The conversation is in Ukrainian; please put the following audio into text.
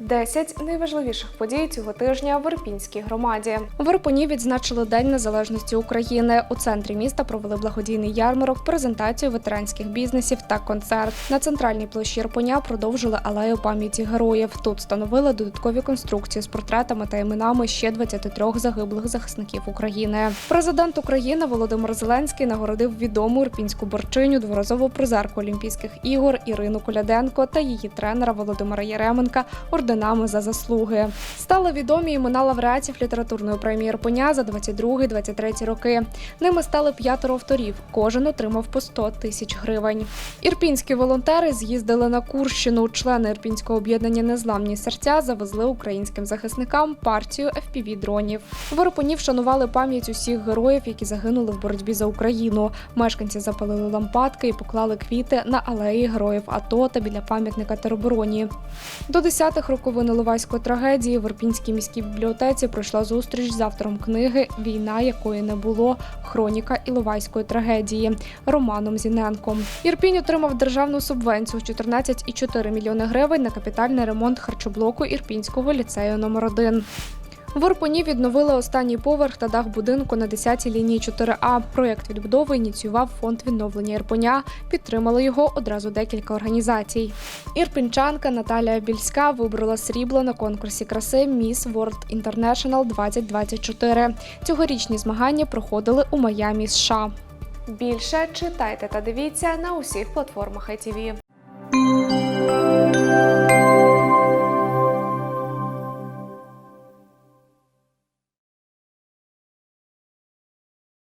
10 найважливіших подій цього тижня в Ірпінській громаді. В Ірпені відзначили День Незалежності України. У центрі міста провели благодійний ярмарок, презентацію ветеранських бізнесів та концерт. На центральній площі Ірпеня продовжили алею пам'яті героїв. Тут встановили додаткові конструкції з портретами та іменами ще 23 загиблих захисників України. Президент України Володимир Зеленський нагородив відому ірпінську борчиню, дворазову призерку Олімпійських ігор Ірину Коляденко та її тренера Володимира Єременка орденами за заслуги. Стали відомі імена лауреатів літературної премії Ірпеня за 22-23 роки. Ними стали п'ятеро авторів. Кожен отримав по 100 тисяч гривень. Ірпінські волонтери з'їздили на Курщину. Члени Ірпінського об'єднання Незламні серця завезли українським захисникам партію fpv дронів. В Ірпені вшанували пам'ять усіх героїв, які загинули в боротьбі за Україну. Мешканці запалили лампадки і поклали квіти на алеї героїв АТО та біля пам'ятника теробороні. До 10-х роковин Іловайської трагедії в Ірпінській міській бібліотеці пройшла зустріч з автором книги Війна, якої не було. Хроніка Іловайської трагедії Романом Зіненком. Ірпінь отримав державну субвенцію 14,4 мільйони гривень на капітальний ремонт харчоблоку Ірпінського ліцею номер 1 в Ірпені відновили останній поверх та дах будинку на 10-й лінії 4А. Проєкт відбудови ініціював фонд відновлення Ірпеня. Підтримали його одразу декілька організацій. Ірпінчанка Наталія Більська вибрала срібло на конкурсі краси Miss World International 2024. Цьогорічні змагання проходили у Майамі, США. Більше читайте та дивіться на усіх платформах ITV.